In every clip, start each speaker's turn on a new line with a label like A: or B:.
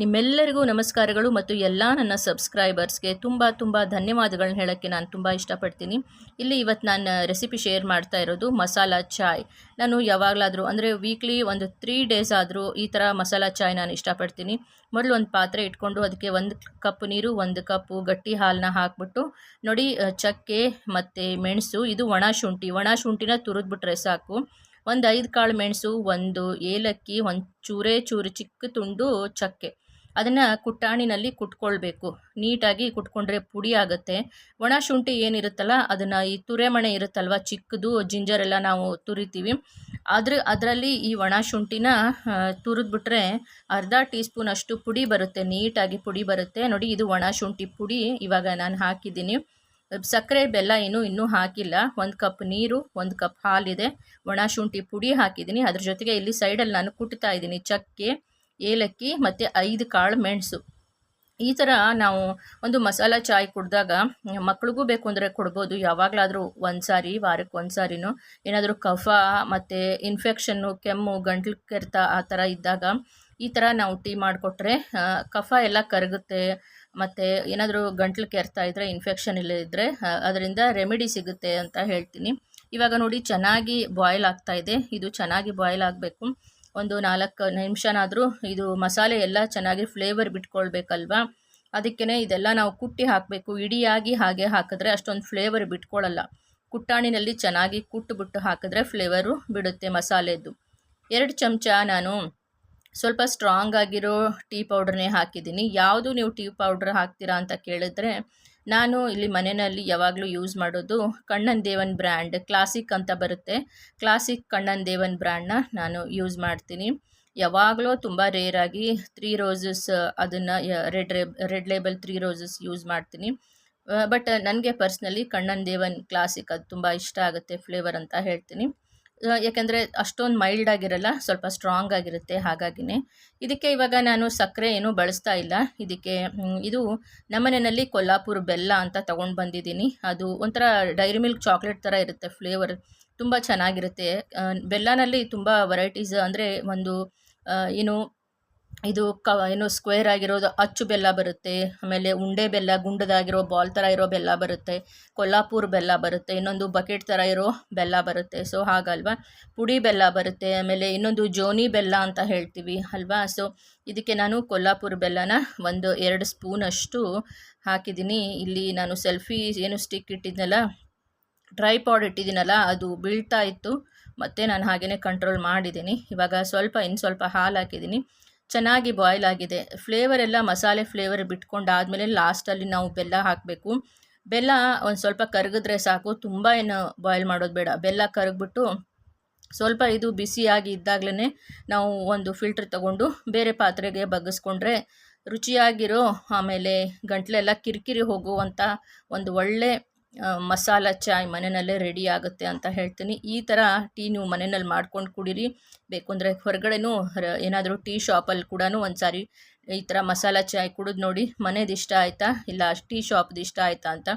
A: ನಿಮ್ಮೆಲ್ಲರಿಗೂ ನಮಸ್ಕಾರಗಳು ಮತ್ತು ಎಲ್ಲ ನನ್ನ ಸಬ್ಸ್ಕ್ರೈಬರ್ಸ್ಗೆ ತುಂಬ ತುಂಬ ಧನ್ಯವಾದಗಳನ್ನ ಹೇಳೋಕ್ಕೆ ನಾನು ತುಂಬ ಇಷ್ಟಪಡ್ತೀನಿ. ಇಲ್ಲಿ ಇವತ್ತು ನಾನು ರೆಸಿಪಿ ಶೇರ್ ಮಾಡ್ತಾ ಇರೋದು ಮಸಾಲ ಚಾಯ್. ನಾನು ಯಾವಾಗಲಾದರೂ, ಅಂದರೆ ವೀಕ್ಲಿ ಒಂದು ತ್ರೀ ಡೇಸ್ ಆದರೂ ಈ ಥರ ಮಸಾಲ ಚಾಯ್ ನಾನು ಇಷ್ಟಪಡ್ತೀನಿ. ಮೊದಲು ಒಂದು ಪಾತ್ರೆ ಇಟ್ಕೊಂಡು ಅದಕ್ಕೆ ಒಂದು ಕಪ್ ನೀರು, ಒಂದು ಕಪ್ಪು ಗಟ್ಟಿ ಹಾಲನ್ನ ಹಾಕ್ಬಿಟ್ಟು, ನೋಡಿ ಚಕ್ಕೆ ಮತ್ತು ಮೆಣಸು, ಇದು ಒಣ ಶುಂಠಿ. ಒಣ ಶುಂಠಿನ ತುರಿದ್ಬಿಟ್ರೆ ಸಾಕು. ಒಂದು ಐದು ಕಾಳು ಮೆಣಸು, ಒಂದು ಏಲಕ್ಕಿ, ಒಂದು ಚೂರೇ ಚೂರು ಚಿಕ್ಕ ತುಂಡು ಚಕ್ಕೆ. ಅದನ್ನು ಕುಟ್ಟಾಣಿನಲ್ಲಿ ಕುಟ್ಕೊಳ್ಬೇಕು. ನೀಟಾಗಿ ಕುಟ್ಕೊಂಡ್ರೆ ಪುಡಿ ಆಗುತ್ತೆ. ಒಣ ಶುಂಠಿ ಏನಿರುತ್ತಲ್ಲ, ಅದನ್ನು ಈ ತುರೆಮಣೆ ಇರುತ್ತಲ್ವ, ಚಿಕ್ಕದು, ಜಿಂಜರ್ ಎಲ್ಲ ನಾವು ತುರಿತೀವಿ. ಆದ್ರೆ ಅದರಲ್ಲಿ ಈ ಒಣ ಶುಂಠಿನ ತುರಿದ್ಬಿಟ್ರೆ ಅರ್ಧ ಟೀ ಸ್ಪೂನ್ ಅಷ್ಟು ಪುಡಿ ಬರುತ್ತೆ. ನೀಟಾಗಿ ಪುಡಿ ಬರುತ್ತೆ. ನೋಡಿ, ಇದು ಒಣ ಶುಂಠಿ ಪುಡಿ. ಇವಾಗ ನಾನು ಹಾಕಿದ್ದೀನಿ. ಸಕ್ಕರೆ ಬೆಲ್ಲ ಏನು ಇನ್ನೂ ಹಾಕಿಲ್ಲ. ಒಂದು ಕಪ್ ನೀರು, ಒಂದು ಕಪ್ ಹಾಲಿದೆ. ಒಣ ಶುಂಠಿ ಪುಡಿ ಹಾಕಿದ್ದೀನಿ. ಅದ್ರ ಜೊತೆಗೆ ಇಲ್ಲಿ ಸೈಡಲ್ಲಿ ನಾನು ಕುಟ್ತಾ ಇದ್ದೀನಿ ಚಕ್ಕೆ. ಏಲಕ್ಕಿ ಮತ್ತು ಐದು ಕಾಳು ಮೆಣಸು. ಈ ಥರ ನಾವು ಒಂದು ಮಸಾಲ ಚಾಯ್ ಕುಡಿದಾಗ ಮಕ್ಳಿಗೂ ಬೇಕು ಅಂದರೆ ಕೊಡ್ಬೋದು. ಯಾವಾಗಲಾದರೂ ಒಂದು ಸಾರಿ ವಾರಕ್ಕೆ ಒಂದು ಸಾರಿನೂ ಏನಾದರೂ ಕಫ ಮತ್ತು ಇನ್ಫೆಕ್ಷನ್ನು ಕೆಮ್ಮು, ಗಂಟ್ಲು ಕೆರೆತ ಆ ಥರ ಇದ್ದಾಗ ಈ ಥರ ನಾವು ಟೀ ಮಾಡಿಕೊಟ್ರೆ ಕಫ ಎಲ್ಲ ಕರಗುತ್ತೆ. ಮತ್ತು ಏನಾದರೂ ಗಂಟ್ಲು ಕೆರೆತ ಇದ್ದರೆ ಇನ್ಫೆಕ್ಷನ್ ಇಲ್ಲ ಅದರಿಂದ ರೆಮಿಡಿ ಸಿಗುತ್ತೆ ಅಂತ ಹೇಳ್ತೀನಿ. ಇವಾಗ ನೋಡಿ, ಚೆನ್ನಾಗಿ ಬಾಯ್ಲ್ ಆಗ್ತಾ ಇದೆ. ಇದು ಚೆನ್ನಾಗಿ ಬಾಯ್ಲ್ ಆಗಬೇಕು. ಒಂದು ನಾಲ್ಕು ನಿಮಿಷನಾದರೂ ಇದು ಮಸಾಲೆ ಎಲ್ಲ ಚೆನ್ನಾಗಿ ಫ್ಲೇವರ್ ಬಿಟ್ಕೊಳ್ಬೇಕಲ್ವಾ? ಅದಕ್ಕೇ ಇದೆಲ್ಲ ನಾವು ಕುಟ್ಟಿ ಹಾಕಬೇಕು. ಇಡಿಯಾಗಿ ಹಾಗೆ ಹಾಕಿದ್ರೆ ಅಷ್ಟೊಂದು ಫ್ಲೇವರ್ ಬಿಟ್ಕೊಳ್ಳಲ್ಲ ಕುಟ್ಟಾಣಿನಲ್ಲಿ ಚೆನ್ನಾಗಿ ಕುಟ್ಟುಬಿಟ್ಟು ಹಾಕಿದ್ರೆ ಫ್ಲೇವರು ಬಿಡುತ್ತೆ ಮಸಾಲೆದು. ಎರಡು ಚಮಚ ನಾನು ಸ್ವಲ್ಪ ಸ್ಟ್ರಾಂಗ್ ಆಗಿರೋ ಟೀ ಪೌಡ್ರನ್ನೇ ಹಾಕಿದ್ದೀನಿ. ಯಾವುದು ನೀವು ಟೀ ಪೌಡ್ರ್ ಹಾಕ್ತೀರಾ ಅಂತ ಕೇಳಿದ್ರೆ ನಾನು ಇಲ್ಲಿ ಮನೆಯಲ್ಲಿ ಯಾವಾಗಲೂ ಯೂಸ್ ಮಾಡೋದು ಕಣ್ಣನ್ ದೇವನ್ ಬ್ರ್ಯಾಂಡ್ ಕ್ಲಾಸಿಕ್ ಅಂತ ಬರುತ್ತೆ. ಕ್ಲಾಸಿಕ್ ಕಣ್ಣನ್ ದೇವನ್ ಬ್ರ್ಯಾಂಡ್ನ ನಾನು ಯೂಸ್ ಮಾಡ್ತೀನಿ. ಯಾವಾಗಲೂ ತುಂಬ ರೇರಾಗಿ ತ್ರೀ ರೋಸಸ್ ಅದನ್ನು red red label three roses use ಮಾಡ್ತೀನಿ. ಬಟ್ ನನಗೆ ಪರ್ಸ್ನಲಿ ಕಣ್ಣನ್ ದೇವನ್ ಕ್ಲಾಸಿಕ್ ಅದು ತುಂಬ ಇಷ್ಟ ಆಗುತ್ತೆ ಫ್ಲೇವರ್ ಅಂತ ಹೇಳ್ತೀನಿ. ಯಾಕೆಂದರೆ ಅಷ್ಟೊಂದು ಮೈಲ್ಡ್ ಆಗಿರಲ್ಲ, ಸ್ವಲ್ಪ ಸ್ಟ್ರಾಂಗ್ ಆಗಿರುತ್ತೆ ಹಾಗಾಗಿನೇ. ಇದಕ್ಕೆ ಇವಾಗ ನಾನು ಸಕ್ಕರೆ ಏನೂ ಬಳಸ್ತಾ ಇಲ್ಲ. ಇದಕ್ಕೆ ಇದು ನಮ್ಮನೆಯಲ್ಲಿ ಕೊಲ್ಲಾಪುರ ಬೆಲ್ಲ ಅಂತ ತಗೊಂಡು ಬಂದಿದ್ದೀನಿ. ಅದು ಒಂಥರ ಡೈರಿ ಮಿಲ್ಕ್ ಚಾಕ್ಲೇಟ್ ಥರ ಇರುತ್ತೆ ಫ್ಲೇವರ್ ತುಂಬ ಚೆನ್ನಾಗಿರುತ್ತೆ. ಬೆಲ್ಲನಲ್ಲಿ ತುಂಬ ವೆರೈಟೀಸ್ ಅಂದರೆ ಒಂದು ಏನು ಇದು ಕ, ಏನು ಸ್ಕ್ವೇರ್ ಆಗಿರೋದು ಅಚ್ಚು ಬೆಲ್ಲ ಬರುತ್ತೆ, ಆಮೇಲೆ ಉಂಡೆ ಬೆಲ್ಲ, ಗುಂಡದಾಗಿರೋ ಬಾಲ್ ಥರ ಇರೋ ಬೆಲ್ಲ ಬರುತ್ತೆ, ಕೊಲ್ಲಾಪುರ ಬೆಲ್ಲ ಬರುತ್ತೆ, ಇನ್ನೊಂದು ಬಕೆಟ್ ಥರ ಇರೋ ಬೆಲ್ಲ ಬರುತ್ತೆ. ಸೊ ಹಾಗಲ್ವಾ? ಪುಡಿ ಬೆಲ್ಲ ಬರುತ್ತೆ, ಆಮೇಲೆ ಇನ್ನೊಂದು ಜೋನಿ ಬೆಲ್ಲ ಅಂತ ಹೇಳ್ತೀವಿ, ಅಲ್ವಾ? ಸೊ ಇದಕ್ಕೆ ನಾನು ಕೊಲ್ಲಾಪುರ ಬೆಲ್ಲನ ಒಂದು ಎರಡು ಸ್ಪೂನಷ್ಟು ಹಾಕಿದ್ದೀನಿ. ಇಲ್ಲಿ ನಾನು ಸೆಲ್ಫಿ ಏನು ಸ್ಟಿಕ್ ಇಟ್ಟಿದ್ದೆನಲ್ಲ ಡ್ರೈ ಪಾಡ್ ಇಟ್ಟಿದ್ದೀನಲ್ಲ, ಅದು ಬೀಳ್ತಾ ಇತ್ತು, ಮತ್ತು ನಾನು ಹಾಗೆಯೇ ಕಂಟ್ರೋಲ್ ಮಾಡಿದ್ದೀನಿ. ಇವಾಗ ಸ್ವಲ್ಪ, ಇನ್ನು ಸ್ವಲ್ಪ ಹಾಲು ಹಾಕಿದ್ದೀನಿ. ಚೆನ್ನಾಗಿ ಬಾಯ್ಲ್ ಆಗಿದೆ. ಫ್ಲೇವರ್ ಎಲ್ಲ ಮಸಾಲೆ ಫ್ಲೇವರ್ ಬಿಟ್ಕೊಂಡಾದಮೇಲೆ ಲಾಸ್ಟಲ್ಲಿ ನಾವು ಬೆಲ್ಲ ಹಾಕಬೇಕು. ಬೆಲ್ಲ ಒಂದು ಸ್ವಲ್ಪ ಕರಗಿದ್ರೆ ಸಾಕು. ತುಂಬ ಏನು ಬಾಯ್ಲ್ ಮಾಡೋದು ಬೇಡ. ಬೆಲ್ಲ ಕರಗ್ಬಿಟ್ಟು ಸ್ವಲ್ಪ ಇದು ಬಿಸಿಯಾಗಿ ಇದ್ದಾಗಲೇ ನಾವು ಒಂದು ಫಿಲ್ಟ್ರ್ ತಗೊಂಡು ಬೇರೆ ಪಾತ್ರೆಗೆ ಬಗ್ಗಿಸ್ಕೊಂಡ್ರೆ ರುಚಿಯಾಗಿರೋ ಆಮೇಲೆ ಗಂಟ್ಲೆಲ್ಲ ಕಿರಿಕಿರಿ ಹೋಗುವಂಥ ಒಂದು ಒಳ್ಳೆ ಮಸಾಲ ಚಾಯ್ ಮನೆಯಲ್ಲೇ ರೆಡಿ ಆಗುತ್ತೆ ಅಂತ ಹೇಳ್ತೀನಿ. ಈ ಥರ ಟೀ ನೀವು ಮನೆಯಲ್ಲಿ ಮಾಡ್ಕೊಂಡು ಕುಡೀರಿ. ಬೇಕು ಅಂದರೆ ಹೊರಗಡೆನೂ ಏನಾದರೂ ಟೀ ಶಾಪಲ್ಲಿ ಕೂಡ ಒಂದು ಸಾರಿ ಈ ಥರ ಮಸಾಲ ಚಾಯ್ ಕುಡಿದು ನೋಡಿ. ಮನೇದು ಇಷ್ಟ ಆಯಿತಾ? ಇಲ್ಲ ಟೀ ಶಾಪ್ದು ಇಷ್ಟ ಆಯಿತಾ ಅಂತ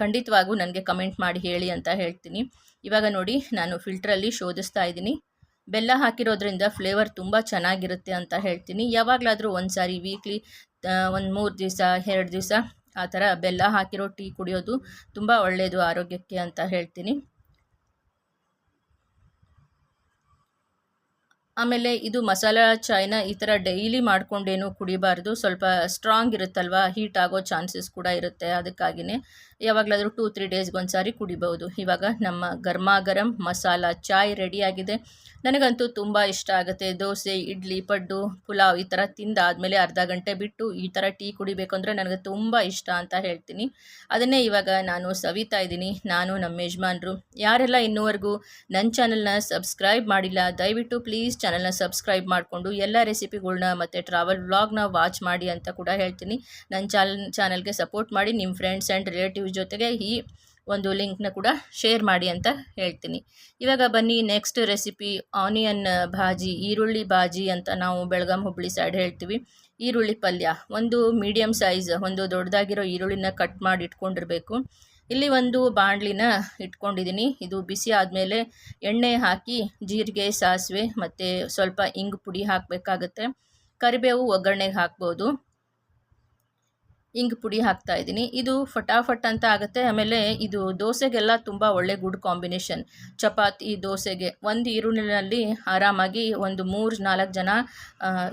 A: ಖಂಡಿತವಾಗೂ ನನಗೆ ಕಮೆಂಟ್ ಮಾಡಿ ಹೇಳಿ ಅಂತ ಹೇಳ್ತೀನಿ. ಇವಾಗ ನೋಡಿ, ನಾನು ಫಿಲ್ಟ್ರಲ್ಲಿ ಶೋಧಿಸ್ತಾ ಇದ್ದೀನಿ. ಬೆಲ್ಲ ಹಾಕಿರೋದ್ರಿಂದ ಫ್ಲೇವರ್ ತುಂಬ ಚೆನ್ನಾಗಿರುತ್ತೆ ಅಂತ ಹೇಳ್ತೀನಿ. ಯಾವಾಗಲಾದರೂ ಒಂದು ಸಾರಿ ವೀಕ್ಲಿ ಒಂದು ಮೂರು ದಿವಸ, ಎರಡು ದಿವಸ ಆ ಥರ ಬೆಲ್ಲ ಹಾಕಿರೋ ಟೀ ಕುಡಿಯೋದು ತುಂಬ ಒಳ್ಳೆಯದು ಆರೋಗ್ಯಕ್ಕೆ ಅಂತ ಹೇಳ್ತೀನಿ. ಆಮೇಲೆ ಇದು ಮಸಾಲ ಚಾಯ್ನ ಈ ಥರ ಡೈಲಿ ಮಾಡ್ಕೊಂಡೇನು ಕುಡಿಬಾರ್ದು. ಸ್ವಲ್ಪ ಸ್ಟ್ರಾಂಗ್ ಇರುತ್ತಲ್ವ? ಹೀಟ್ ಆಗೋ ಚಾನ್ಸಸ್ ಕೂಡ ಇರುತ್ತೆ ಅದಕ್ಕಾಗಿಯೇ ಯಾವಾಗಲಾದರೂ ಟೂ ತ್ರೀ ಡೇಸ್ಗೆ ಸಾರಿ ಕುಡಿಬಹುದು ಇವಾಗ ನಮ್ಮ ಗರ್ಮಾ ಗರಂ ಮಸಾಲ ಚಾಯ್ ರೆಡಿಯಾಗಿದೆ. ನನಗಂತೂ ತುಂಬ ಇಷ್ಟ ಆಗುತ್ತೆ. ದೋಸೆ, ಇಡ್ಲಿ, ಪಡ್ಡು, ಪುಲಾವ್ ಈ ಥರ ತಿಂದಾದಮೇಲೆ ಅರ್ಧ ಗಂಟೆ ಬಿಟ್ಟು ಈ ಥರ ಟೀ ಕುಡಿಬೇಕು ಅಂದರೆ ನನಗೆ ತುಂಬ ಇಷ್ಟ ಅಂತ ಹೇಳ್ತೀನಿ. ಅದನ್ನೇ ಇವಾಗ ನಾನು ಸವಿತಾ ಇದ್ದೀನಿ. ನಾನು ನಮ್ಮ ಯಜಮಾನರು. ಯಾರೆಲ್ಲ ಇನ್ನೂವರೆಗೂ ನನ್ನ ಚಾನಲ್ನ ಸಬ್ಸ್ಕ್ರೈಬ್ ಮಾಡಿಲ್ಲ, ದಯವಿಟ್ಟು ಪ್ಲೀಸ್ ಚಾನಲ್ನ ಸಬ್ಸ್ಕ್ರೈಬ್ ಮಾಡಿಕೊಂಡು ಎಲ್ಲ ರೆಸಿಪಿಗಳ್ನ ಮತ್ತು ಟ್ರಾವೆಲ್ ವ್ಲಾಗ್ನ ವಾಚ್ ಮಾಡಿ ಅಂತ ಕೂಡ ಹೇಳ್ತೀನಿ. ನನ್ನ ಚಾನಲ್ ಚಾನಲ್ಗೆ ಸಪೋರ್ಟ್ ಮಾಡಿ ನಿಮ್ಮ ಫ್ರೆಂಡ್ಸ್ ಆ್ಯಂಡ್ ರಿಲೇಟಿವ್ಸ್ ಜೊತೆಗೆ ಈ ಒಂದು ಲಿಂಕ್ನ ಕೂಡ ಶೇರ್ ಮಾಡಿ ಅಂತ ಹೇಳ್ತೀನಿ. ಇವಾಗ ಬನ್ನಿ ನೆಕ್ಸ್ಟ್ ರೆಸಿಪಿ ಆನಿಯನ್ ಭಾಜಿ, ಈರುಳ್ಳಿ ಭಾಜಿ ಅಂತ ನಾವು ಬೆಳಗಾಂ ಹುಬ್ಬಳ್ಳಿ ಸೈಡ್ ಹೇಳ್ತೀವಿ. ಈರುಳ್ಳಿ ಪಲ್ಯ, ಒಂದು ಮೀಡಿಯಮ್ ಸೈಜ್ ಒಂದು ದೊಡ್ಡದಾಗಿರೋ ಈರುಳ್ಳಿನ ಕಟ್ ಮಾಡಿ ಇಟ್ಕೊಂಡಿರಬೇಕು. ಇಲ್ಲಿ ಒಂದು ಬಾಣಲಿನ ಇಟ್ಕೊಂಡಿದ್ದೀನಿ ಇದು ಬಿಸಿ ಆದಮೇಲೆ ಎಣ್ಣೆ ಹಾಕಿ ಜೀರಿಗೆ, ಸಾಸಿವೆ ಮತ್ತು ಸ್ವಲ್ಪ ಇಂಗು ಪುಡಿ ಹಾಕಬೇಕಾಗತ್ತೆ. ಕರಿಬೇವು ಒಗ್ಗರಣೆಗೆ ಹಾಕ್ಬೋದು. ಇಂಗು ಪುಡಿ ಹಾಕ್ತಾ ಇದ್ದೀನಿ ಇದು ಫಟಾಫಟ್ ಅಂತ ಆಗುತ್ತೆ. ಆಮೇಲೆ ಇದು ದೋಸೆಗೆಲ್ಲ ತುಂಬ ಒಳ್ಳೆ ಗುಡ್ ಕಾಂಬಿನೇಷನ್. ಚಪಾತಿ, ದೋಸೆಗೆ ಒಂದು ಈರುಳ್ಳಿನಲ್ಲಿ ಆರಾಮಾಗಿ ಒಂದು ಮೂರು ನಾಲ್ಕು ಜನ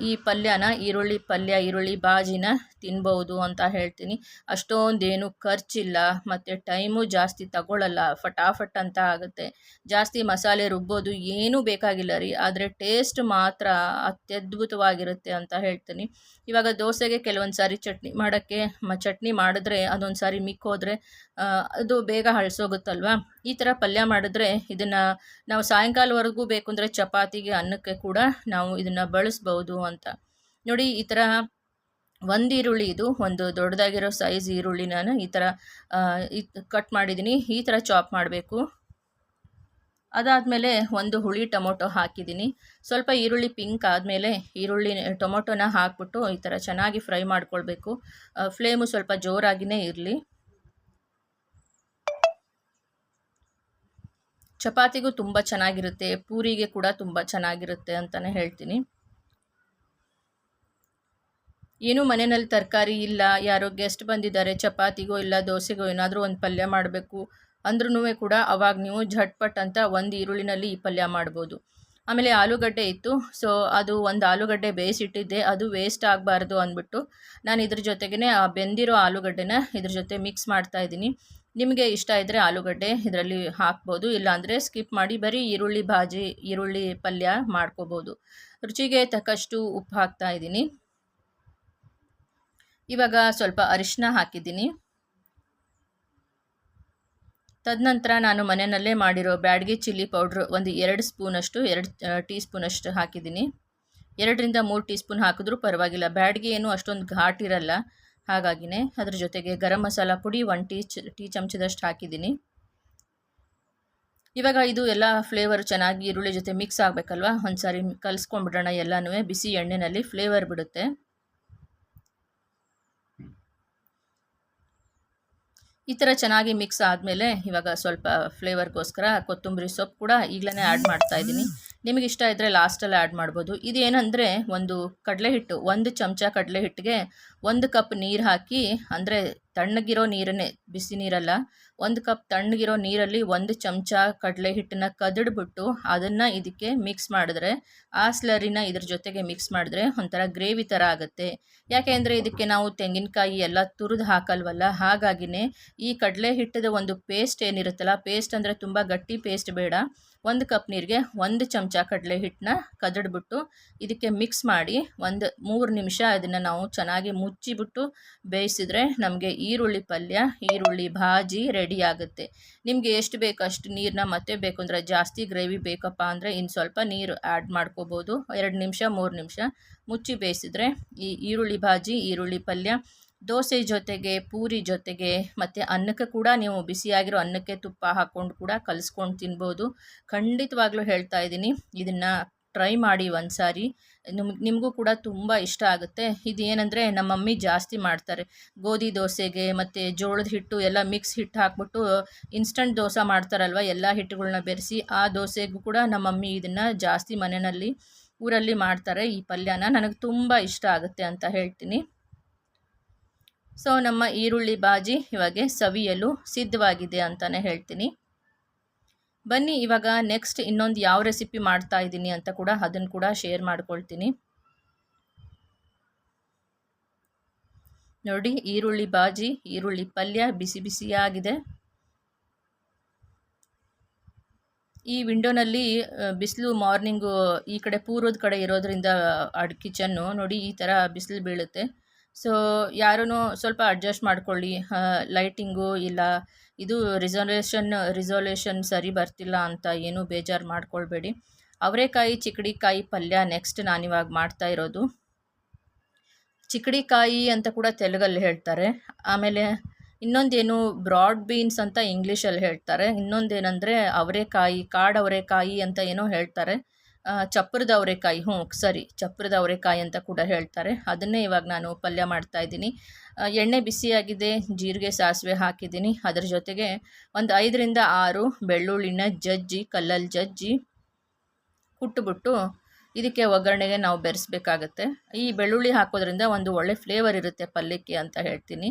A: ಈ ಪಲ್ಯನ ಈರುಳ್ಳಿ ಪಲ್ಯ, ಈರುಳ್ಳಿ ಬಾಜಿನ ತಿನ್ಬೋದು ಅಂತ ಹೇಳ್ತೀನಿ. ಅಷ್ಟೊಂದೇನು ಖರ್ಚಿಲ್ಲ, ಮತ್ತು ಟೈಮು ಜಾಸ್ತಿ ತಗೊಳ್ಳಲ್ಲ ಫಟಾಫಟ್ ಅಂತ ಆಗುತ್ತೆ. ಜಾಸ್ತಿ ಮಸಾಲೆ ರುಬ್ಬೋದು ಏನೂ ಬೇಕಾಗಿಲ್ಲ ರೀ, ಆದರೆ ಟೇಸ್ಟ್ ಮಾತ್ರ ಅತ್ಯದ್ಭುತವಾಗಿರುತ್ತೆ ಅಂತ ಹೇಳ್ತೀನಿ. ಇವಾಗ ದೋಸೆಗೆ ಕೆಲವೊಂದು ಸಾರಿ ಚಟ್ನಿ ಮಾಡೋಕ್ಕೆ ಚಟ್ನಿ ಮಾಡಿದ್ರೆ ಅದೊಂದು ಸಾರಿ ಮಿಕ್ಕೋದ್ರೆ ಅದು ಬೇಗ ಹಳ್ಸೋಗುತ್ತಲ್ವಾ? ಈ ಥರ ಪಲ್ಯ ಮಾಡಿದ್ರೆ ಇದನ್ನು ನಾವು ಸಾಯಂಕಾಲವರೆಗೂ ಬೇಕು ಅಂದರೆ ಚಪಾತಿಗೆ ಅನ್ನಕ್ಕೆ ಕೂಡ ನಾವು ಇದನ್ನು ಬಳಸ್ಬೋದು ಅಂತ. ನೋಡಿ ಈ ಥರ ಒಂದು ಈರುಳ್ಳಿ ಇದು, ಒಂದು ದೊಡ್ಡದಾಗಿರೋ ಸೈಜ್ ಈರುಳ್ಳಿ ನಾನು ಈ ಥರ ಕಟ್ ಮಾಡಿದ್ದೀನಿ. ಈ ಥರ ಚಾಪ್ ಮಾಡಬೇಕು. ಅದಾದಮೇಲೆ ಒಂದು ಹುಳಿ ಟೊಮೊಟೊ ಹಾಕಿದ್ದೀನಿ. ಸ್ವಲ್ಪ ಈರುಳ್ಳಿ ಪಿಂಕ್ ಆದಮೇಲೆ ಈರುಳ್ಳಿ, ಟೊಮೊಟೊನ ಹಾಕ್ಬಿಟ್ಟು ಈ ಥರ ಚೆನ್ನಾಗಿ ಫ್ರೈ ಮಾಡ್ಕೊಳ್ಬೇಕು. ಫ್ಲೇಮು ಸ್ವಲ್ಪ ಜೋರಾಗಿಯೇ ಇರಲಿ. ಚಪಾತಿಗೂ ತುಂಬ ಚೆನ್ನಾಗಿರುತ್ತೆ, ಪೂರಿಗೆ ಕೂಡ ತುಂಬ ಚೆನ್ನಾಗಿರುತ್ತೆ ಅಂತಲೇ ಹೇಳ್ತೀನಿ. ಏನೂ ಮನೆಯಲ್ಲಿ ತರಕಾರಿ ಇಲ್ಲ, ಯಾರೋ ಗೆಸ್ಟ್ ಬಂದಿದ್ದಾರೆ, ಚಪಾತಿಗೋ ಇಲ್ಲ, ದೋಸೆಗೋ ಏನಾದರೂ ಒಂದು ಪಲ್ಯ ಮಾಡಬೇಕು ಅಂದ್ರೂ ಕೂಡ ಅವಾಗ ನೀವು ಝಟ್ಪಟ್ ಅಂತ ಒಂದು ಈರುಳ್ಳಿನಲ್ಲಿ ಈ ಪಲ್ಯ ಮಾಡ್ಬೋದು. ಆಮೇಲೆ ಆಲೂಗಡ್ಡೆ ಇತ್ತು ಸೊ ಅದು ಒಂದು ಆಲೂಗಡ್ಡೆ ಬೇಯಿಸಿಟ್ಟಿದ್ದೆ, ಅದು ವೇಸ್ಟ್ ಆಗಬಾರ್ದು ಅಂದ್ಬಿಟ್ಟು ನಾನು ಇದ್ರ ಜೊತೆಗೇ ಆ ಬೆಂದಿರೋ ಆಲೂಗಡ್ಡೆನ ಇದ್ರ ಜೊತೆ ಮಿಕ್ಸ್ ಮಾಡ್ತಾ ಇದ್ದೀನಿ. ನಿಮಗೆ ಇಷ್ಟ ಇದ್ದರೆ ಆಲೂಗಡ್ಡೆ ಇದರಲ್ಲಿ ಹಾಕ್ಬೋದು, ಇಲ್ಲಾಂದರೆ ಸ್ಕಿಪ್ ಮಾಡಿ ಬರೀ ಈರುಳ್ಳಿ ಭಾಜಿ, ಈರುಳ್ಳಿ ಪಲ್ಯ ಮಾಡ್ಕೋಬೋದು. ರುಚಿಗೆ ತಕ್ಕಷ್ಟು ಉಪ್ಪು ಹಾಕ್ತಾ ಇದ್ದೀನಿ. ಇವಾಗ ಸ್ವಲ್ಪ ಅರಿಶಿನ ಹಾಕಿದ್ದೀನಿ. ತದನಂತರ ನಾನು ಮನೆಯಲ್ಲೇ ಮಾಡಿರೋ ಬ್ಯಾಡ್ಗೆ ಚಿಲ್ಲಿ ಪೌಡ್ರ್ ಒಂದು ಎರಡು ಸ್ಪೂನಷ್ಟು, ಎರಡು ಟೀ ಸ್ಪೂನಷ್ಟು ಹಾಕಿದ್ದೀನಿ. ಎರಡರಿಂದ ಮೂರು ಟೀ ಸ್ಪೂನ್ ಹಾಕಿದ್ರೂ ಪರವಾಗಿಲ್ಲ. ಬ್ಯಾಡ್ಗೆ ಏನು ಅಷ್ಟೊಂದು ಘಾಟಿರಲ್ಲ ಇರಲ್ಲ. ಹಾಗಾಗಿನೇ ಅದ್ರ ಜೊತೆಗೆ ಗರಂ ಮಸಾಲ ಪುಡಿ ಒನ್ ಟೀ ಚ, ಟೀ ಚಮಚದಷ್ಟು ಹಾಕಿದ್ದೀನಿ. ಇವಾಗ ಇದು ಎಲ್ಲ ಫ್ಲೇವರ್ ಚೆನ್ನಾಗಿ ಈರುಳ್ಳಿ ಜೊತೆ ಮಿಕ್ಸ್ ಆಗಬೇಕಲ್ವ? ಒಂದು ಸಾರಿ ಕಲಿಸ್ಕೊಂಡ್ಬಿಡೋಣ ಎಲ್ಲನೂ ಬಿಸಿ ಎಣ್ಣೆಯಲ್ಲಿ ಫ್ಲೇವರ್ ಬಿಡುತ್ತೆ. ಈ ಥರ ಚೆನ್ನಾಗಿ ಮಿಕ್ಸ್ ಆದಮೇಲೆ ಇವಾಗ ಸ್ವಲ್ಪ ಫ್ಲೇವರ್ಗೋಸ್ಕರ ಕೊತ್ತಂಬರಿ ಸೊಪ್ಪು ಕೂಡ ಈಗಲೇ ಆ್ಯಡ್ ಮಾಡ್ತಾ ಇದ್ದೀನಿ ನಿಮಗೆ ಇಷ್ಟ ಇದ್ದರೆ ಲಾಸ್ಟಲ್ಲಿ ಆ್ಯಡ್ ಮಾಡ್ಬೋದು. ಇದೇನೆಂದರೆ ಒಂದು ಕಡಲೆ ಹಿಟ್ಟು, ಒಂದು ಚಮಚ ಕಡಲೆ ಹಿಟ್ಟಿಗೆ ಒಂದು ಕಪ್ ನೀರು ಹಾಕಿ, ಅಂದರೆ ತಣ್ಣಗಿರೋ ನೀರನ್ನೇ, ಬಿಸಿ ನೀರಲ್ಲ, ಒಂದು ಕಪ್ ತಣ್ಣಗಿರೋ ನೀರಲ್ಲಿ ಒಂದು ಚಮಚ ಕಡಲೆ ಹಿಟ್ಟನ್ನ ಕದಡ್ಬಿಟ್ಟು ಅದನ್ನು ಇದಕ್ಕೆ ಮಿಕ್ಸ್ ಮಾಡಿದ್ರೆ, ಆ ಸ್ಲರಿನ ಇದ್ರ ಜೊತೆಗೆ ಮಿಕ್ಸ್ ಮಾಡಿದ್ರೆ ಒಂಥರ ಗ್ರೇವಿ ಥರ ಆಗುತ್ತೆ. ಯಾಕೆ ಅಂದರೆ ಇದಕ್ಕೆ ನಾವು ತೆಂಗಿನಕಾಯಿ ಎಲ್ಲ ತುರಿದು ಹಾಕಲ್ವಲ್ಲ, ಹಾಗಾಗಿನೇ ಈ ಕಡಲೆ ಹಿಟ್ಟದ ಒಂದು ಪೇಸ್ಟ್ ಏನಿರುತ್ತಲ್ಲ ಪೇಸ್ಟ್ ಅಂದರೆ ತುಂಬ ಗಟ್ಟಿ ಪೇಸ್ಟ್ ಬೇಡ. ಒಂದು ಕಪ್ ನೀರಿಗೆ ಒಂದು ಚಮಚ ಕಡಲೆ ಹಿಟ್ಟನ್ನ ಕದಡ್ಬಿಟ್ಟು ಇದಕ್ಕೆ ಮಿಕ್ಸ್ ಮಾಡಿ ಒಂದು ಮೂರು ನಿಮಿಷ ಅದನ್ನು ನಾವು ಚೆನ್ನಾಗಿ ಮುಚ್ಚಿಬಿಟ್ಟು ಬೇಯಿಸಿದ್ರೆ ನಮಗೆ ಈರುಳ್ಳಿ ಪಲ್ಯ, ಈರುಳ್ಳಿ ಭಾಜಿ ರೆಡಿ ಆಗುತ್ತೆ. ನಿಮಗೆ ಎಷ್ಟು ಬೇಕು ಅಷ್ಟು ನೀರನ್ನ ಮತ್ತೆ ಬೇಕು ಅಂದರೆ ಜಾಸ್ತಿ ಗ್ರೇವಿ ಬೇಕಪ್ಪ ಅಂದರೆ ಇನ್ನು ಸ್ವಲ್ಪ ನೀರು ಆ್ಯಡ್ ಮಾಡ್ಕೋಬೋದು. ಎರಡು ನಿಮಿಷ, ಮೂರು ನಿಮಿಷ ಮುಚ್ಚಿ ಬೇಯಿಸಿದ್ರೆ ಈ ಈರುಳ್ಳಿ ಭಾಜಿ, ಈರುಳ್ಳಿ ಪಲ್ಯ ದೋಸೆ ಜೊತೆಗೆ, ಪೂರಿ ಜೊತೆಗೆ, ಮತ್ತು ಅನ್ನಕ್ಕೆ ಕೂಡ ನೀವು ಬಿಸಿಯಾಗಿರೋ ಅನ್ನಕ್ಕೆ ತುಪ್ಪ ಹಾಕ್ಕೊಂಡು ಕೂಡ ಕಲಿಸ್ಕೊಂಡು ತಿನ್ಬೋದು. ಖಂಡಿತವಾಗ್ಲೂ ಹೇಳ್ತಾ ಇದ್ದೀನಿ, ಇದನ್ನು ಟ್ರೈ ಮಾಡಿ ಒಂದು ಸಾರಿ ನಿಮ್ಗೆ ನಿಮಗೂ ಕೂಡ ತುಂಬ ಇಷ್ಟ ಆಗುತ್ತೆ. ಇದು ಏನಂದರೆ ನಮ್ಮ ಮಮ್ಮಿ ಜಾಸ್ತಿ ಮಾಡ್ತಾರೆ. ಗೋಧಿ ದೋಸೆಗೆ ಮತ್ತು ಜೋಳದ ಹಿಟ್ಟು ಎಲ್ಲ ಮಿಕ್ಸ್ ಹಿಟ್ಟು ಹಾಕ್ಬಿಟ್ಟು ಇನ್ಸ್ಟಂಟ್ ದೋಸೆ ಮಾಡ್ತಾರಲ್ವ, ಎಲ್ಲ ಹಿಟ್ಟುಗಳನ್ನ ಬೆರೆಸಿ ಆ ದೋಸೆಗೂ ಕೂಡ ನಮ್ಮ ಮಮ್ಮಿ ಇದನ್ನು ಜಾಸ್ತಿ ಮನೆಯಲ್ಲಿ, ಊರಲ್ಲಿ ಮಾಡ್ತಾರೆ. ಈ ಪಲ್ಯನ ನನಗೆ ತುಂಬ ಇಷ್ಟ ಆಗುತ್ತೆ ಅಂತ ಹೇಳ್ತೀನಿ. ಸೊ ನಮ್ಮ ಈರುಳ್ಳಿ ಬಾಜಿ ಇವಾಗ ಸವಿಯಲು ಸಿದ್ಧವಾಗಿದೆ ಅಂತಲೇ ಹೇಳ್ತೀನಿ. ಬನ್ನಿ, ಇವಾಗ ನೆಕ್ಸ್ಟ್ ಇನ್ನೊಂದು ಯಾವ ರೆಸಿಪಿ ಮಾಡ್ತಾ ಇದ್ದೀನಿ ಅಂತ ಕೂಡ ಅದನ್ನು ಕೂಡ ಶೇರ್ ಮಾಡ್ಕೊಳ್ತೀನಿ. ನೋಡಿ, ಈರುಳ್ಳಿ ಬಾಜಿ, ಈರುಳ್ಳಿ ಪಲ್ಯ ಬಿಸಿ ಬಿಸಿಯಾಗಿದೆ. ಈ ವಿಂಡೋನಲ್ಲಿ ಬಿಸಿಲು ಮಾರ್ನಿಂಗು ಈ ಕಡೆ ಪೂರ್ವದ ಕಡೆ ಇರೋದ್ರಿಂದ ಅಡ್ ಕಿಚನ್ನು ನೋಡಿ ಈ ಥರ ಬಿಸಿಲು ಬೀಳುತ್ತೆ. ಸೊ ಯಾರೂ ಸ್ವಲ್ಪ ಅಡ್ಜಸ್ಟ್ ಮಾಡ್ಕೊಳ್ಳಿ. ಲೈಟಿಂಗು ಇಲ್ಲ, ಇದು ರಿಸೊಲ್ಯೂಷನ್ ರಿಸೊಲ್ಯೂಷನ್ ಸರಿ ಬರ್ತಿಲ್ಲ ಅಂತ ಏನೂ ಬೇಜಾರು ಮಾಡ್ಕೊಳ್ಬೇಡಿ. ಅವರೆಕಾಯಿ ಚಿಕ್ಕಡಿಕಾಯಿ ಪಲ್ಯ ನೆಕ್ಸ್ಟ್ ನಾನಿವಾಗ ಮಾಡ್ತಾ ಇರೋದು. ಚಿಕ್ಕಡಿಕಾಯಿ ಅಂತ ಕೂಡ ತೆಲುಗಲ್ಲಿ ಹೇಳ್ತಾರೆ. ಆಮೇಲೆ ಇನ್ನೊಂದೇನು ಬ್ರಾಡ್ ಬೀನ್ಸ್ ಅಂತ ಇಂಗ್ಲೀಷಲ್ಲಿ ಹೇಳ್ತಾರೆ. ಇನ್ನೊಂದೇನೆಂದರೆ ಅವರೆಕಾಯಿ ಕಾಡು ಅವರೆಕಾಯಿ ಅಂತ ಏನೋ ಹೇಳ್ತಾರೆ. ಚಪ್ರದ ಅವರೆಕಾಯಿ, ಹ್ಞೂ, ಸರಿ, ಚಪ್ಪರದ ಅವರೆಕಾಯಿ ಅಂತ ಕೂಡ ಹೇಳ್ತಾರೆ. ಅದನ್ನೇ ಇವಾಗ ನಾನು ಪಲ್ಯ ಮಾಡ್ತಾ ಇದ್ದೀನಿ. ಎಣ್ಣೆ ಬಿಸಿಯಾಗಿದೆ, ಜೀರಿಗೆ ಸಾಸಿವೆ ಹಾಕಿದ್ದೀನಿ. ಅದರ ಜೊತೆಗೆ ಒಂದು ಐದರಿಂದ ಆರು ಬೆಳ್ಳುಳ್ಳಿನ ಜಜ್ಜಿ ಕಲ್ಲಲ್ಲಿ ಜಜ್ಜಿ ಕುಟ್ಟುಬಿಟ್ಟು ಇದಕ್ಕೆ ಒಗ್ಗರಣೆಗೆ ನಾವು ಬೆರೆಸ್ಬೇಕಾಗತ್ತೆ. ಈ ಬೆಳ್ಳುಳ್ಳಿ ಹಾಕೋದ್ರಿಂದ ಒಂದು ಒಳ್ಳೆ ಫ್ಲೇವರ್ ಇರುತ್ತೆ ಪಲ್ಯಕ್ಕೆ ಅಂತ ಹೇಳ್ತೀನಿ.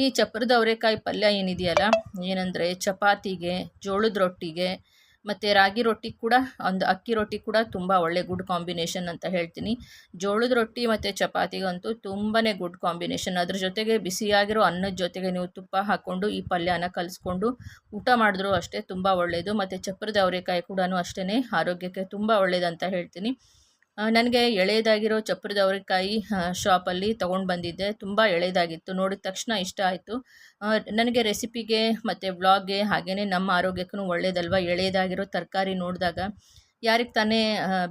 A: ಈ ಚಪ್ಪರದ ಅವರೆಕಾಯಿ ಪಲ್ಯ ಏನಿದೆಯಲ್ಲ, ಏನಂದರೆ ಚಪಾತಿಗೆ, ಜೋಳದ ರೊಟ್ಟಿಗೆ ಮತ್ತು ರಾಗಿ ರೊಟ್ಟಿ ಕೂಡ, ಒಂದು ಅಕ್ಕಿ ರೊಟ್ಟಿ ಕೂಡ ತುಂಬ ಒಳ್ಳೆ ಗುಡ್ ಕಾಂಬಿನೇಷನ್ ಅಂತ ಹೇಳ್ತೀನಿ. ಜೋಳದ ರೊಟ್ಟಿ ಮತ್ತು ಚಪಾತಿಗಂತೂ ತುಂಬಾ ಗುಡ್ ಕಾಂಬಿನೇಷನ್ ಅದ್ರ ಜೊತೆಗೆ ಬಿಸಿಯಾಗಿರೋ ಅನ್ನದ ಜೊತೆಗೆ ನೀವು ತುಪ್ಪ ಹಾಕ್ಕೊಂಡು ಈ ಪಲ್ಯನ ಕಲಿಸ್ಕೊಂಡು ಊಟ ಮಾಡಿದ್ರೂ ಅಷ್ಟೇ ತುಂಬ ಒಳ್ಳೆಯದು ಮತ್ತು ಚಪ್ಪರದ ಅವರೆಕಾಯಿ ಕೂಡ ಅಷ್ಟೇ ಆರೋಗ್ಯಕ್ಕೆ ತುಂಬ ಒಳ್ಳೆಯದಂತ ಹೇಳ್ತೀನಿ. ನನಗೆ ಎಳೆಯದಾಗಿರೋ ಚಪ್ಪರದ ಅವರೆಕಾಯಿ ಶಾಪಲ್ಲಿ ತೊಗೊಂಡು ಬಂದಿದ್ದೆ. ತುಂಬ ಎಳೆಯದಾಗಿತ್ತು. ನೋಡಿದ ತಕ್ಷಣ ಇಷ್ಟ ಆಯಿತು. ನನಗೆ ರೆಸಿಪಿಗೆ ಮತ್ತು ವ್ಲಾಗ್ಗೆ ಹಾಗೆಯೇ ನಮ್ಮ ಆರೋಗ್ಯಕ್ಕೂ ಒಳ್ಳೆಯದಲ್ವ ಎಳೆಯದಾಗಿರೋ ತರಕಾರಿ ನೋಡಿದಾಗ ಯಾರಿಗೆ ತಾನೇ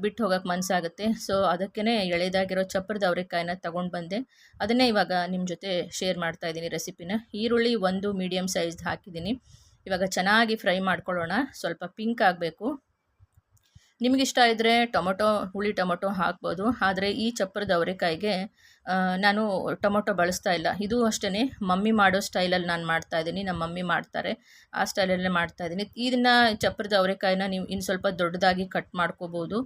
A: ಬಿಟ್ಟು ಹೋಗೋಕ್ಕೆ ಮನಸ್ಸಾಗುತ್ತೆ ಸೊ ಅದಕ್ಕೇ ಎಳೆದಾಗಿರೋ ಚಪ್ಪರದ ಅವರೆಕಾಯಿನ ತೊಗೊಂಡು ಬಂದೆ. ಅದನ್ನೇ ಇವಾಗ ನಿಮ್ಮ ಜೊತೆ ಶೇರ್ ಮಾಡ್ತಾ ಇದ್ದೀನಿ ರೆಸಿಪಿನ. ಈರುಳ್ಳಿ ಒಂದು ಮೀಡಿಯಮ್ ಸೈಜ್ದು ಹಾಕಿದ್ದೀನಿ. ಇವಾಗ ಚೆನ್ನಾಗಿ ಫ್ರೈ ಮಾಡ್ಕೊಳ್ಳೋಣ. ಸ್ವಲ್ಪ ಪಿಂಕ್ ಆಗಬೇಕು. ನಿಮಗಿಷ್ಟ ಇದ್ದರೆ ಟೊಮೊಟೊ, ಹುಳಿ ಟೊಮೊಟೊ ಹಾಕ್ಬೋದು. ಆದರೆ ಈ ಚಪ್ಪರದ ಅವರೆಕಾಯಿಗೆ ನಾನು ಟೊಮೊಟೊ ಬಳಸ್ತಾ ಇಲ್ಲ. ಇದು ಅಷ್ಟೇ ಮಮ್ಮಿ ಮಾಡೋ ಸ್ಟೈಲಲ್ಲಿ ನಾನು ಮಾಡ್ತಾ ಇದ್ದೀನಿ. ನಮ್ಮ ಮಮ್ಮಿ ಮಾಡ್ತಾರೆ. ಆ ಸ್ಟೈಲಲ್ಲೇ ಮಾಡ್ತಾ ಇದ್ದೀನಿ. ಇದನ್ನು ಚಪ್ಪರದ ಅವರೆಕಾಯಿನ ನೀವು ಇನ್ನು ಸ್ವಲ್ಪ ದೊಡ್ಡದಾಗಿ ಕಟ್ ಮಾಡ್ಕೋಬೋದು.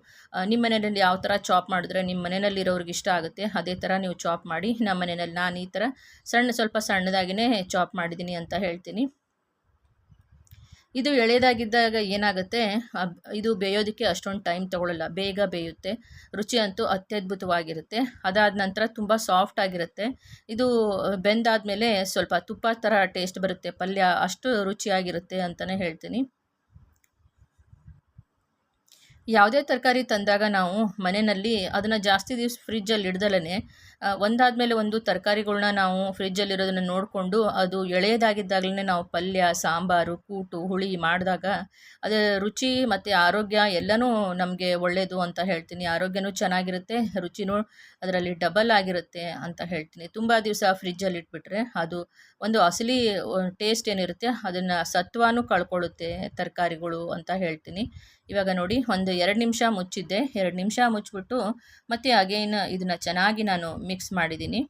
A: ನಿಮ್ಮ ಮನೆಯಲ್ಲಿ ಯಾವ ಥರ ಚಾಪ್ ಮಾಡಿದ್ರೆ ನಿಮ್ಮ ಮನೆಯಲ್ಲಿರೋರಿಗೆ ಇಷ್ಟ ಆಗುತ್ತೆ, ಅದೇ ಥರ ನೀವು ಚಾಪ್ ಮಾಡಿ ನಮ್ಮ ಮನೆಯಲ್ಲಿ ನಾನು ಈ ಥರ ಸಣ್ಣ ಸ್ವಲ್ಪ ಸಣ್ಣದಾಗಿಯೇ ಚಾಪ್ ಮಾಡಿದ್ದೀನಿ ಅಂತ ಹೇಳ್ತೀನಿ. ಇದು ಎಳೆಯದಾಗಿದ್ದಾಗ ಏನಾಗುತ್ತೆ? ಇದು ಬೇಯೋದಕ್ಕೆ ಅಷ್ಟೊಂದು ಟೈಮ್ ತಗೊಳ್ಳಲ್ಲ ಬೇಗ ಬೇಯುತ್ತೆ. ರುಚಿ ಅಂತೂ ಅತ್ಯದ್ಭುತವಾಗಿರುತ್ತೆ. ಅದಾದ ನಂತರ ತುಂಬ ಸಾಫ್ಟ್ ಆಗಿರುತ್ತೆ. ಇದು ಬೆಂದಾದಮೇಲೆ ಸ್ವಲ್ಪ ತುಪ್ಪ ಥರ ಟೇಸ್ಟ್ ಬರುತ್ತೆ. ಪಲ್ಯ ಅಷ್ಟು ರುಚಿಯಾಗಿರುತ್ತೆ ಅಂತಲೇ ಹೇಳ್ತೀನಿ. ಯಾವುದೇ ತರಕಾರಿ ತಂದಾಗ ನಾವು ಮನೆಯಲ್ಲಿ ಅದನ್ನು ಜಾಸ್ತಿ ದಿವಸ ಫ್ರಿಜ್ಜಲ್ಲಿ ಇಡ್ದಲೇ ಒಂದಾದಮೇಲೆ ಒಂದು ತರಕಾರಿಗಳ್ನ ನಾವು ಫ್ರಿಜ್ಜಲ್ಲಿರೋದನ್ನು ನೋಡಿಕೊಂಡು ಅದು ಎಳೆಯದಾಗಿದ್ದಾಗಲೇ ನಾವು ಪಲ್ಯ, ಸಾಂಬಾರು, ಕೂಟು, ಹುಳಿ ಮಾಡಿದಾಗ ಅದರ ರುಚಿ ಮತ್ತು ಆರೋಗ್ಯ ಎಲ್ಲನೂ ನಮಗೆ ಒಳ್ಳೆಯದು ಅಂತ ಹೇಳ್ತೀನಿ. ಆರೋಗ್ಯನೂ ಚೆನ್ನಾಗಿರುತ್ತೆ, ರುಚಿನೂ ಅದರಲ್ಲಿ ಡಬಲ್ ಆಗಿರುತ್ತೆ ಅಂತ ಹೇಳ್ತೀನಿ. ತುಂಬ ದಿವಸ ಫ್ರಿಜ್ಜಲ್ಲಿ ಇಟ್ಬಿಟ್ರೆ ಅದು ಒಂದು ಅಸಲಿ ಟೇಸ್ಟ್ ಏನಿರುತ್ತೆ, ಅದನ್ನು ಸತ್ವನೂ ಕಳ್ಕೊಳ್ಳುತ್ತೆ ತರಕಾರಿಗಳು ಅಂತ ಹೇಳ್ತೀನಿ. ಇವಾಗ ನೋಡಿ, ಒಂದು ಎರಡು ನಿಮಿಷ ಮುಚ್ಚಿದ್ದೆ. ಎರಡು ನಿಮಿಷ ಮುಚ್ಚಿಬಿಟ್ಟು ಮತ್ತೆ ಅಗೇನ್ ಇದನ್ನು ಚೆನ್ನಾಗಿ ನಾನು ಮಿಕ್ಸ್ ಮಾಡಿದ್ದೀನಿ.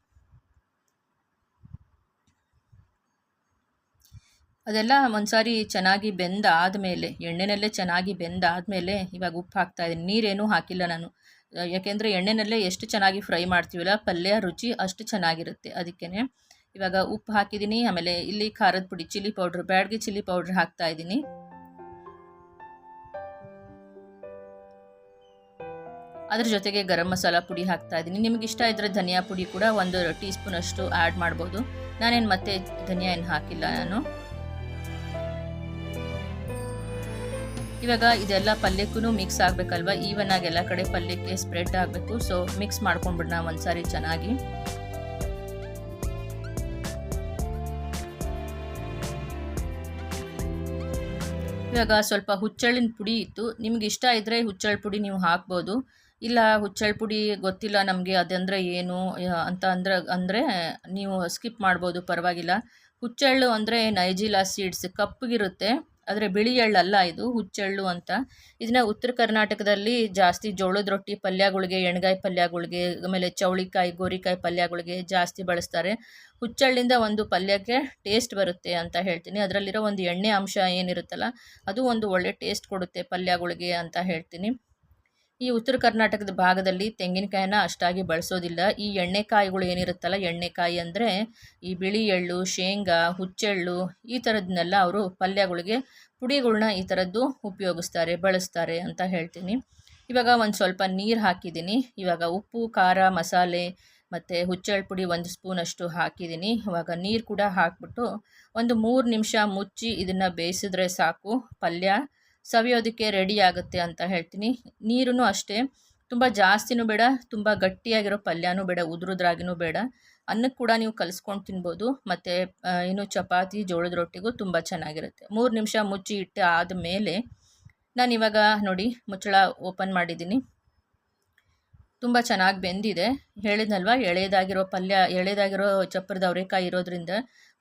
A: ಅದೆಲ್ಲ ಒಂದ್ಸಾರಿ ಚೆನ್ನಾಗಿ ಬೆಂದಾದಮೇಲೆ ಎಣ್ಣೆನಲ್ಲೇ ಚೆನ್ನಾಗಿ ಬೆಂದಾದಮೇಲೆ ಇವಾಗ ಉಪ್ಪು ಹಾಕ್ತಾ ಇದ್ದೀನಿ. ನೀರೇನೂ ಹಾಕಿಲ್ಲ ನಾನು. ಯಾಕೆಂದರೆ ಎಣ್ಣೆನಲ್ಲೇ ಎಷ್ಟು ಚೆನ್ನಾಗಿ ಫ್ರೈ ಮಾಡ್ತೀವಲ್ಲ, ಪಲ್ಯ ರುಚಿ ಅಷ್ಟು ಚೆನ್ನಾಗಿರುತ್ತೆ ಅದಕ್ಕೇ ಇವಾಗ ಉಪ್ಪು ಹಾಕಿದ್ದೀನಿ. ಆಮೇಲೆ ಇಲ್ಲಿ ಖಾರದ ಪುಡಿ, chilli powder, Byadgi chilli powder ಹಾಕ್ತಾ ಅದ್ರ ಜೊತೆಗೆ ಗರಂ ಮಸಾಲ ಪುಡಿ ಹಾಕ್ತಾ ಇದ್ದೀನಿ. ನಿಮ್ಗೆ ಇಷ್ಟ ಇದ್ದರೆ ಧನಿಯಾ ಪುಡಿ ಕೂಡ ಒಂದು ಟೀ ಸ್ಪೂನಷ್ಟು ಆ್ಯಡ್ ಮಾಡ್ಬೋದು. ನಾನೇನು ಮತ್ತೆ ಧನಿಯಾ ಏನು ಹಾಕಿಲ್ಲ ನಾನು. ಇವಾಗ ಇದೆಲ್ಲ ಪಲ್ಯಕ್ಕೂ ಮಿಕ್ಸ್ ಆಗಬೇಕಲ್ವ? ಈವನ್ ಆಗಿ ಎಲ್ಲ ಕಡೆ ಪಲ್ಯಕ್ಕೆ ಸ್ಪ್ರೆಡ್ ಆಗಬೇಕು. ಸೊ ಮಿಕ್ಸ್ ಮಾಡ್ಕೊಂಡ್ಬಿಡೋಣ ಒಂದ್ಸಾರಿ ಚೆನ್ನಾಗಿ. ಇವಾಗ ಸ್ವಲ್ಪ ಹುಚ್ಚಳ್ಳಿನ ಪುಡಿ ಇತ್ತು. ನಿಮ್ಗೆ ಇಷ್ಟ ಇದ್ದರೆ ಹುಚ್ಚಳ್ಳು ಪುಡಿ ನೀವು ಹಾಕ್ಬೋದು. ಇಲ್ಲ ಹುಚ್ಚಳ ಪುಡಿ ಗೊತ್ತಿಲ್ಲ ನಮಗೆ ಅದಂದರೆ ಏನು ಅಂತ ಅಂದ್ರೆ, ಅಂದರೆ ನೀವು ಸ್ಕಿಪ್ ಮಾಡ್ಬೋದು, ಪರವಾಗಿಲ್ಲ. ಹುಚ್ಚೆಳ್ಳು ಅಂದರೆ ನೈಜಿಲಾ ಸೀಡ್ಸ್ ಕಪ್ಪಗಿರುತ್ತೆ, ಆದರೆ ಬಿಳಿ ಎಳ್ಳಲ್ಲ ಇದು, ಹುಚ್ಚೆಳ್ಳು ಅಂತ. ಇದನ್ನ ಉತ್ತರ ಕರ್ನಾಟಕದಲ್ಲಿ ಜಾಸ್ತಿ ಜೋಳದ ರೊಟ್ಟಿ ಪಲ್ಯಗಳಿಗೆ, ಎಣ್ಗಾಯಿ ಪಲ್ಯಗಳಿಗೆ, ಆಮೇಲೆ ಚೌಳಿಕಾಯಿ, ಗೋರಿಕಾಯಿ ಪಲ್ಯಗಳಿಗೆ ಜಾಸ್ತಿ ಬಳಸ್ತಾರೆ. ಹುಚ್ಚಳ್ಳಿಂದ ಒಂದು ಪಲ್ಯಕ್ಕೆ ಟೇಸ್ಟ್ ಬರುತ್ತೆ ಅಂತ ಹೇಳ್ತೀನಿ. ಅದರಲ್ಲಿರೋ ಒಂದು ಎಣ್ಣೆ ಅಂಶ ಏನಿರುತ್ತಲ್ಲ, ಅದು ಒಂದು ಒಳ್ಳೆ ಟೇಸ್ಟ್ ಕೊಡುತ್ತೆ ಪಲ್ಯಗಳಿಗೆ ಅಂತ ಹೇಳ್ತೀನಿ. ಈ ಉತ್ತರ ಕರ್ನಾಟಕದ ಭಾಗದಲ್ಲಿ ತೆಂಗಿನಕಾಯಿನ ಅಷ್ಟಾಗಿ ಬಳಸೋದಿಲ್ಲ. ಈ ಎಣ್ಣೆಕಾಯಿಗಳು ಏನಿರುತ್ತಲ್ಲ, ಎಣ್ಣೆಕಾಯಿ ಅಂದರೆ ಈ ಬಿಳಿ ಎಳ್ಳು, ಶೇಂಗಾ, ಹುಚ್ಚೆಳ್ಳು ಈ ಥರದನ್ನೆಲ್ಲ ಅವರು ಪಲ್ಯಗಳಿಗೆ, ಪುಡಿಗಳ್ನ ಈ ಥರದ್ದು ಉಪಯೋಗಿಸ್ತಾರೆ, ಬಳಸ್ತಾರೆ ಅಂತ ಹೇಳ್ತೀನಿ. ಇವಾಗ ಒಂದು ಸ್ವಲ್ಪ ನೀರು ಹಾಕಿದ್ದೀನಿ. ಇವಾಗ ಉಪ್ಪು, ಖಾರ, ಮಸಾಲೆ ಮತ್ತು ಹುಚ್ಚೆಳ್ಳು ಪುಡಿ ಒಂದು ಸ್ಪೂನಷ್ಟು ಹಾಕಿದ್ದೀನಿ. ಇವಾಗ ನೀರು ಕೂಡ ಹಾಕ್ಬಿಟ್ಟು ಒಂದು ಮೂರು ನಿಮಿಷ ಮುಚ್ಚಿ ಇದನ್ನು ಬೇಯಿಸಿದ್ರೆ ಸಾಕು. ಪಲ್ಯ ಸವಿಯೋದಕ್ಕೆ ರೆಡಿ ಆಗುತ್ತೆ ಅಂತ ಹೇಳ್ತೀನಿ. ನೀರೂ ಅಷ್ಟೇ. ತುಂಬ ಜಾಸ್ತಿನೂ ಬೇಡ, ತುಂಬ ಗಟ್ಟಿಯಾಗಿರೋ ಪಲ್ಯನೂ ಬೇಡ, ಉದುರುದ್ರಾಗಿನೂ ಬೇಡ. ಅನ್ನಕ್ಕೆ ಕೂಡ ನೀವು ಕಲಿಸ್ಕೊಂಡು ತಿನ್ಬೋದು. ಮತ್ತು ಇನ್ನು ಚಪಾತಿ, ಜೋಳದ ರೊಟ್ಟಿಗೂ ತುಂಬ ಚೆನ್ನಾಗಿರುತ್ತೆ. ಮೂರು ನಿಮಿಷ ಮುಚ್ಚಿ ಇಟ್ಟು ಆದಮೇಲೆ ನಾನು ಇವಾಗ ನೋಡಿ ಮುಚ್ಚಳ ಓಪನ್ ಮಾಡಿದ್ದೀನಿ. ತುಂಬ ಚೆನ್ನಾಗಿ ಬೆಂದಿದೆ. ಹೇಳಿದ್ನಲ್ವ ಎಳೆದಾಗಿರೋ ಪಲ್ಯ ಎಳೆದಾಗಿರೋ ಚಪ್ಪರದ ಅವರೆಕಾಯಿ ಇರೋದ್ರಿಂದ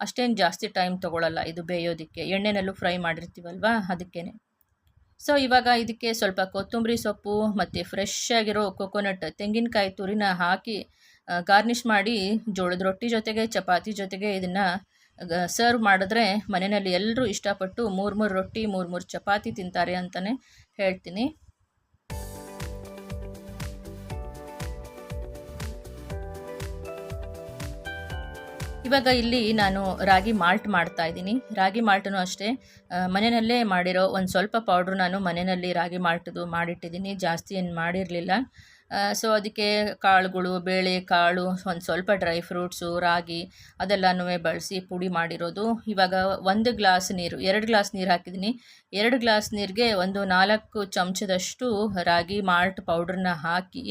A: ಅಷ್ಟೇನು ಜಾಸ್ತಿ ಟೈಮ್ ತೊಗೊಳ್ಳಲ್ಲ ಇದು ಬೇಯೋದಕ್ಕೆ. ಎಣ್ಣೆನಲ್ಲೂ ಫ್ರೈ ಮಾಡಿರ್ತೀವಲ್ವ ಅದಕ್ಕೇ ಸೊ ಇವಾಗ ಇದಕ್ಕೆ ಸ್ವಲ್ಪ ಕೊತ್ತಂಬರಿ ಸೊಪ್ಪು ಮತ್ತು ಫ್ರೆಶ್ ಆಗಿರೋ ಕೊಕೊನಟ್ ತೆಂಗಿನಕಾಯಿ ತುರಿನ ಹಾಕಿ ಗಾರ್ನಿಷ್ ಮಾಡಿ, ಜೋಳದ ರೊಟ್ಟಿ ಜೊತೆಗೆ, ಚಪಾತಿ ಜೊತೆಗೆ ಇದನ್ನು ಸರ್ವ್ ಮಾಡಿದ್ರೆ ಮನೆಯಲ್ಲಿ ಎಲ್ಲರೂ ಇಷ್ಟಪಟ್ಟು ಮೂರು ಮೂರು ರೊಟ್ಟಿ ಮೂರು ಮೂರು ಚಪಾತಿ ತಿಂತಾರೆ ಅಂತಲೇ ಹೇಳ್ತೀನಿ. ಇವಾಗ ಇಲ್ಲಿ ನಾನು ರಾಗಿ ಮಾಲ್ಟ್ ಮಾಡ್ತಾ ಇದ್ದೀನಿ. ರಾಗಿ ಮಾಲ್ಟನ್ನು ಅಷ್ಟೇ ಮನೆಯಲ್ಲೇ ಮಾಡಿರೋ ಒಂದು ಸ್ವಲ್ಪ ಪೌಡ್ರು ನಾನು ಮನೆಯಲ್ಲಿ ರಾಗಿ ಮಾಲ್ಟದು ಮಾಡಿಟ್ಟಿದ್ದೀನಿ. ಜಾಸ್ತಿ ಏನು ಮಾಡಿರಲಿಲ್ಲ. ಸೊ ಅದಕ್ಕೆ ಕಾಳುಗಳು, ಬೇಳೆ, ಕಾಳು, ಒಂದು ಸ್ವಲ್ಪ ಡ್ರೈ ಫ್ರೂಟ್ಸು ರಾಗಿ ಅದೆಲ್ಲನೂ ಬಳಸಿ ಪುಡಿ ಮಾಡಿರೋದು. ಇವಾಗ ಒಂದು ಗ್ಲಾಸ್ ನೀರು, ಎರಡು ಗ್ಲಾಸ್ ನೀರು ಹಾಕಿದ್ದೀನಿ. ಎರಡು ಗ್ಲಾಸ್ ನೀರಿಗೆ ಒಂದು ನಾಲ್ಕು ಚಮಚದಷ್ಟು ರಾಗಿ ಮಾಲ್ಟ್ ಪೌಡ್ರನ್ನ ಹಾಕಿ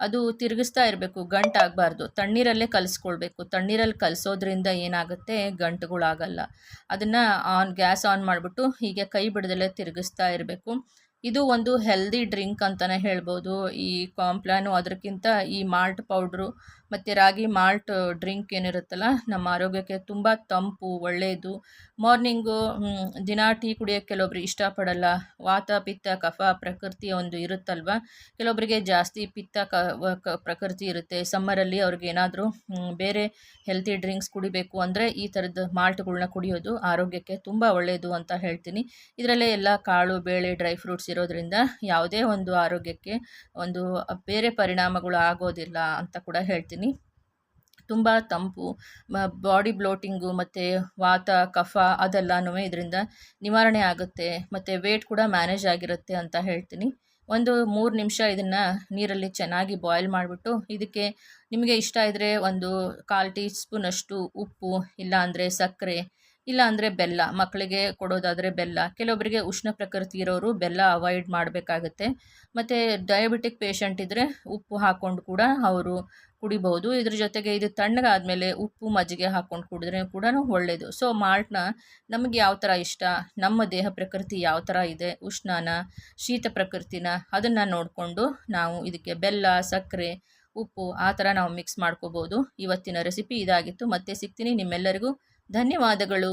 A: ಅದು ತಿರುಗಿಸ್ತಾ ಇರಬೇಕು ಗಂಟಾಗಬಾರ್ದು ತಣ್ಣೀರಲ್ಲೇ ಕಲಿಸ್ಕೊಳ್ಬೇಕು. ತಣ್ಣೀರಲ್ಲಿ ಕಲಿಸೋದ್ರಿಂದ ಏನಾಗುತ್ತೆ? ಗಂಟುಗಳಾಗಲ್ಲ. ಅದನ್ನು ಆನ್, ಗ್ಯಾಸ್ ಆನ್ ಮಾಡಿಬಿಟ್ಟು ಹೀಗೆ ಕೈ ಬಿಡದಲ್ಲೇ ತಿರುಗಿಸ್ತಾ ಇರಬೇಕು. ಇದು ಒಂದು ಹೆಲ್ದಿ ಡ್ರಿಂಕ್ ಅಂತಲೇ ಹೇಳ್ಬೋದು. ಈ ಕಾಂಪ್ಲಾನು ಅದಕ್ಕಿಂತ ಈ ಮಾಲ್ಟ್ ಪೌಡ್ರು ಮತ್ತು ರಾಗಿ ಮಾಲ್ಟ್ ಡ್ರಿಂಕ್ ಏನಿರುತ್ತಲ್ಲ, ನಮ್ಮ ಆರೋಗ್ಯಕ್ಕೆ ತುಂಬ ತಂಪು ಒಳ್ಳೆಯದು ಮಾರ್ನಿಂಗು ದಿನ ಟೀ ಕುಡಿಯೋಕ್ಕೆ ಕೆಲವೊಬ್ರು ಇಷ್ಟಪಡಲ್ಲ. ವಾತ, ಪಿತ್ತ, ಕಫ ಪ್ರಕೃತಿ ಒಂದು ಇರುತ್ತಲ್ವ? ಕೆಲವೊಬ್ಬರಿಗೆ ಜಾಸ್ತಿ ಪಿತ್ತ ಕ ಪ್ರಕೃತಿ ಇರುತ್ತೆ. ಸಮ್ಮರಲ್ಲಿ ಅವ್ರಿಗೆ ಏನಾದರೂ ಬೇರೆ ಹೆಲ್ತಿ ಡ್ರಿಂಕ್ಸ್ ಕುಡಿಬೇಕು ಅಂದರೆ ಈ ಥರದ ಮಾಲ್ಟ್ಗಳನ್ನ ಕುಡಿಯೋದು ಆರೋಗ್ಯಕ್ಕೆ ತುಂಬ ಒಳ್ಳೆಯದು ಅಂತ ಹೇಳ್ತೀನಿ. ಇದರಲ್ಲೇ ಎಲ್ಲ ಕಾಳು, ಬೇಳೆ ಡ್ರೈ ಫ್ರೂಟ್ಸ್ ಇರೋದ್ರಿಂದ ಯಾವುದೇ ಒಂದು ಆರೋಗ್ಯಕ್ಕೆ ಒಂದು ಬೇರೆ ಪರಿಣಾಮಗಳು ಆಗೋದಿಲ್ಲ ಅಂತ ಕೂಡ ಹೇಳ್ತೀನಿ. ತುಂಬ ತಂಪು ಬಾಡಿ ಬ್ಲೋಟಿಂಗು ಮತ್ತು ವಾತ, ಕಫ ಅದೆಲ್ಲನೂ ಇದರಿಂದ ನಿವಾರಣೆ ಆಗುತ್ತೆ. ಮತ್ತು ವೇಟ್ ಕೂಡ ಮ್ಯಾನೇಜ್ ಆಗಿರುತ್ತೆ ಅಂತ ಹೇಳ್ತೀನಿ. ಒಂದು ಮೂರು ನಿಮಿಷ ಇದನ್ನು ನೀರಲ್ಲಿ ಚೆನ್ನಾಗಿ ಬಾಯ್ಲ್ ಮಾಡಿಬಿಟ್ಟು ಇದಕ್ಕೆ ನಿಮಗೆ ಇಷ್ಟ ಇದ್ದರೆ ಒಂದು ಕಾಲು ಟೀ ಸ್ಪೂನಷ್ಟು ಉಪ್ಪು ಇಲ್ಲ ಅಂದರೆ ಸಕ್ಕರೆ ಇಲ್ಲ ಅಂದರೆ ಬೆಲ್ಲ ಮಕ್ಕಳಿಗೆ ಕೊಡೋದಾದರೆ ಬೆಲ್ಲ ಕೆಲವೊಬ್ಬರಿಗೆ ಉಷ್ಣ ಪ್ರಕೃತಿ ಇರೋರು ಬೆಲ್ಲ ಅವಾಯ್ಡ್ ಮಾಡಬೇಕಾಗತ್ತೆ. ಮತ್ತು ಡಯಾಬಿಟಿಕ್ ಪೇಷಂಟ್ ಇದ್ದರೆ ಉಪ್ಪು ಹಾಕ್ಕೊಂಡು ಕೂಡ ಅವರು ಕುಡಿಬೋದು. ಇದ್ರ ಜೊತೆಗೆ ಇದು ತಣ್ಣಗಾದಮೇಲೆ ಉಪ್ಪು ಮಜ್ಜಿಗೆ ಹಾಕ್ಕೊಂಡು ಕುಡಿದ್ರೆ ಕೂಡ ಒಳ್ಳೆಯದು ಸೊ ಮಾಲ್ಟ್ನ ನಮಗೆ ಯಾವ ಥರ ಇಷ್ಟ? ನಮ್ಮ ದೇಹ ಪ್ರಕೃತಿ ಯಾವ ಥರ ಇದೆ? ಉಷ್ಣನ, ಶೀತ ಪ್ರಕೃತಿನ ಅದನ್ನು ನೋಡಿಕೊಂಡು ನಾವು ಇದಕ್ಕೆ ಬೆಲ್ಲ, ಸಕ್ಕರೆ, ಉಪ್ಪು ಆ ಥರ ನಾವು ಮಿಕ್ಸ್ ಮಾಡ್ಕೋಬೋದು. ಇವತ್ತಿನ ರೆಸಿಪಿ ಇದಾಗಿತ್ತು. ಮತ್ತೆ ಸಿಗ್ತೀನಿ ನಿಮ್ಮೆಲ್ಲರಿಗೂ. ಧನ್ಯವಾದಗಳು.